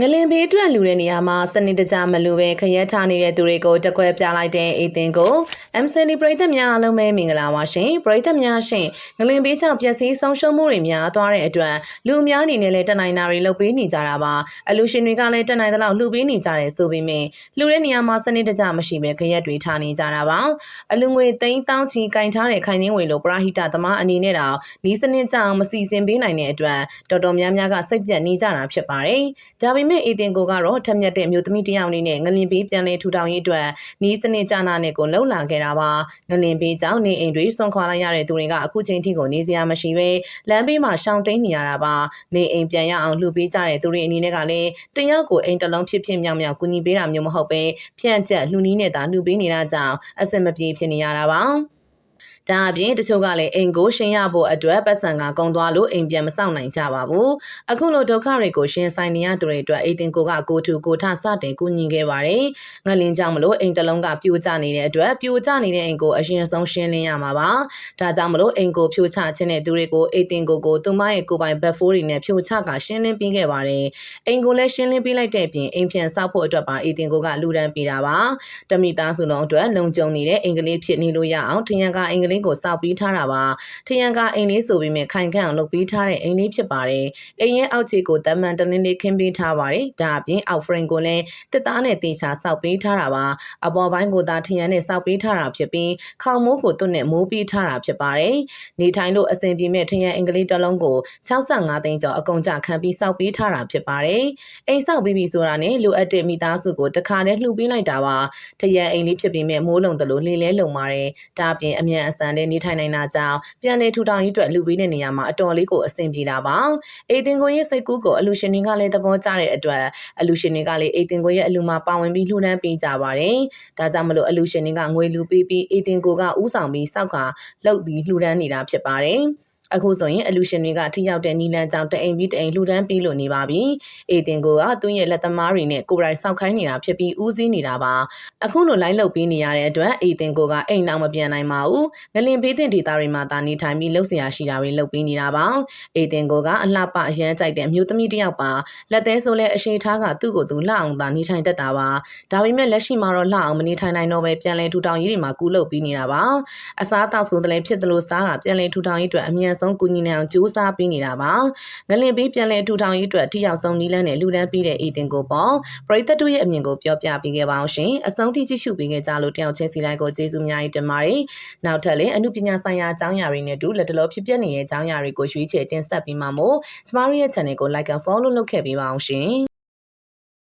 ငလင်ဘေးအတွက်လူတဲ့နေရာမှာစနစ်တကျမလူပဲခရက်ထားနေတဲ့သူတွေကိုတက်ခွဲပြလိုက်တဲ့အေးတင်ကို MCD ပရိသတ်များအားလုံးပဲမင်္ဂလာပါရှင်ပရိသတ်များရှင်ငလင်ဘေးကြောင့်ပျက်စီးဆုံးရှုံးမှုတွေများသွားတဲ့အတွက်လူအများအနေနဲ့လည်းတက်နိုင်တာတွေလုပ်ပေးနေကြတာပါအလူရှင်တွေကလည်းတက်နိုင်သလောက်လှူပေးနေကြတယ်ဆိုပေမဲ့လူတဲ့နေရာမှာစနစ်တကျမရှိပဲခရက်တွေထားနေကြတာပါအလူငွေသိန်းတောင်းချီကင်ထားတဲ့ခိုင်နှင်းဝေလိုပရာဟိတသမားအနေနဲ့တော့ဒီစနစ်ကြအောင်မစီစဉ်ပေးနိုင်တဲ့အတွက်တော်တော်များများကစိတ်ပြတ်နေကြတာဖြစ်ပါတယ်ဒါပေမဲ့အေတင်ကိုကတော့ထက်မြက်တဲ့အမျိုးသမီးတစ်ယောက်အနေနဲ့ငလင်ဘေးပြန်လဲထူထောင်ရေးအတွက်နီးစနစ်ကြနာနဲ့ကိုလှုပ်လာခဲ့တာပါငလင်ဘေးကြောင့်နေအိမ်တွေဆွန့်ခွာလိုက်ရတဲ့သူတွေကအခုချိန်ထိကိုနေစရာမရှိပဲလမ်းဘေးမှာရှောင်တိန်နေရတာပါနေအိမ်ပြန်ရအောင်လှူပေးကြတဲ့သူတွေအနေနဲ့ကလည်းတယောက်ကိုအိမ်တစ်လုံးဖြစ်ဖြစ်မြောက်မြောက်ကူညီပေးတာမျိုးမဟုတ်ပဲဖြန့်ကျက်လှူနီးနေတာလှူပေးနေတာကြောင့်အဆင်မပြေဖြစ်နေရတာပါ ဒါအပြင်တချို့ကလည်းအိမ်ကိုရှင်းရဖို့အတွက်ပတ်စံကကုံသွားလို့အိမ်ပြန်မဆောင်နိုင်ကြပါဘူးအခုလိုဒုက္ခတွေကိုရှင်းဆိုင်နေရသူတွေအတွက်အိမ်တင်ကိုကကိုထူကိုထစတင်ကူညီခဲ့ပါတယ်ငလင်းကြောင့်မလို့အိမ်တစ်လုံးကပြိုကျနေတဲ့အတွက်ပြိုကျနေတဲ့အိမ်ကိုအရင်ဆုံးရှင်းလင်းရမှာပါဒါကြောင့်မလို့အိမ်ကိုဖြိုချခြင်းတဲ့သူတွေကိုအိမ်တင်ကိုကိုသူမရဲ့ကိုယ်ပိုင်ဘက်ဖိုးတွေနဲ့ဖြိုချကရှင်းလင်းပေးခဲ့ပါတယ်အိမ်ကိုလည်းရှင်းလင်းပေးလိုက်တဲ့အပြင်အိမ်ပြန်ဆောက်ဖို့အတွက်ပါအိမ်တင်ကိုကလူဒန်းပေးတာပါတမိသားစုလုံးအတွက်လုံခြုံနေတဲ့အင်္ဂလိပ်ဖြစ်နေလို့ရအောင်ထရန်ကအင်္ဂလိပ်ကိုစောက်ပြီးထားတာပါထရန်ကအိမ်လေးဆိုပြီးမြခိုင်ခန့်အောင်လုပ်ပြီးထားတဲ့အိမ်လေးဖြစ်ပါတယ်အိမ်ရဲ့အောက်ခြေကိုတမန်တနင်းလေးခင်းပေးထားပါတယ်ဒါအပြင်အောက်ဖရင်ကိုလည်းတစ်သားနဲ့တေချာစောက်ပေးထားတာပါအပေါ်ပိုင်းကိုသာထရန်နဲ့စောက်ပေးထားတာဖြစ်ပြီးခေါင်မိုးကိုတွတ်နဲ့မိုးပေးထားတာဖြစ်ပါတယ်နေထိုင်လို့အဆင်ပြေမဲ့ထရန်အင်္ဂလိပ်တစ်လုံးကို65သိန်းကျော်အကုန်ကြခံပြီးစောက်ပေးထားတာဖြစ်ပါတယ်အိမ်စောက်ပြီးပြီဆိုတာနဲ့လိုအပ်တဲ့မိသားစုကိုတခါနဲ့လှူပေးလိုက်တာပါထရန်အိမ်လေးဖြစ်ပြီးမဲ့မိုးလုံတလို့လေလဲလုံပါတယ်ဒါအပြင်အမြန်အဆန်နဲ့နေထိုင်နိုင်တာကြောင့်ပြန်လေထူထောင်ရေးအတွက်လှူပေးတဲ့နေရာမှာအတော်လေးကိုအဆင်ပြေတာပါအေတင်ကိုရဲ့စိတ်ကူးကိုအလူရှင်တွေကလည်းသဘောကျတဲ့အတွက်အလူရှင်တွေကလည်းအေတင်ကိုရဲ့အလူမှာပါဝင်ပြီးလှူဒန်းပေးကြပါတယ်ဒါကြောင့်မလို့အလူရှင်တွေကငွေလူပေးပြီးအေတင်ကိုကဥဆောင်ပြီးစောက်ကလှုပ်ပြီးလှူဒန်းနေတာဖြစ်ပါတယ် အခုဆိုရင်အလူရှင်တွေကထိရောက်တဲ့နီလန်ကြောင့်တအိမ်ပြီးတအိမ်လှူဒန်းပေးလို့နေပါပြီ။အေတင်ကိုကသူ့ရဲ့လက်သမားတွေနဲ့ကိုယ်တိုင်စောင့်ခိုင်းနေတာဖြစ်ပြီးဦးစီးနေတာပါ။အခုလိုလိုင်းလုတ်ပေးနေရတဲ့အတွက်အေတင်ကိုကအိမ်နောက်မပြန်နိုင်ပါဘူး။ငလင်ပေးတဲ့ဒေတာတွေမှာတာနေထိုင်ပြီးလှုပ်ရှားရှိတာတွေလှုပ်ပေးနေတာပါ။အေတင်ကိုကအလှပအရန်ကြိုက်တဲ့အမျိုးသမီးတစ်ယောက်ပါ။လက်သေးဆိုလဲအရှင်ထားကသူ့ကိုသူလှအောင်တာနေထိုင်တတ်တာပါ။ဒါပေမဲ့လက်ရှိမှာတော့လှအောင်မနေထိုင်နိုင်တော့ပဲပြန်လဲထူထောင်ရေးတွေမှာကူးလုတ်ပေးနေတာပါ။အစားအသောက်ဆိုတဲ့လဲဖြစ်တယ်လို့စားကပြန်လဲထူထောင်ရေးအတွက်အမြန်ဆုံးကူညီနိုင်အောင်ကြိုးစားပေးနေတာပါငလင်ပေးပြန်လဲထူထောင်ရေးအတွက်ထိရောက်ဆုံးနီးလန်းနဲ့လူလန်းပေးတဲ့အေတင်ကိုပေါ့ပရိသတ်တို့ရဲ့အမြင်ကိုပြောပြပေးခဲ့ပါအောင်ရှင်အဆုံးထိကြည့်ရှုပေးခဲ့ကြလို့တယောက်ချင်းစီတိုင်းကိုကျေးဇူးအများကြီးတင်ပါတယ်နောက်ထပ်လည်းအမှုပညာဆိုင်ရာအကြောင်းအရာတွေနဲ့တူလက်တလောဖြစ်ပျက်နေတဲ့အကြောင်းအရာတွေကိုရွေးချယ်တင်ဆက်ပြီးမှမို့ကျမတို့ရဲ့ channel ကို like and follow လုပ်ခဲ့ပေးပါအောင်ရှင်